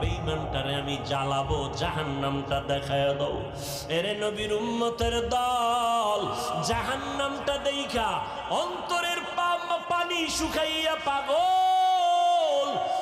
বেইমানটারে আমি জ্বালাবো, জাহান্নামটা দেখায় দাও। এরে নবীর উম্মতের দল, জাহান্নামটা দেখা অন্তরের পানি শুকাইয়া পাগল।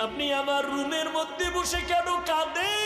আপনি আমার রুমের মধ্যে বসে কেন কাঁদেন?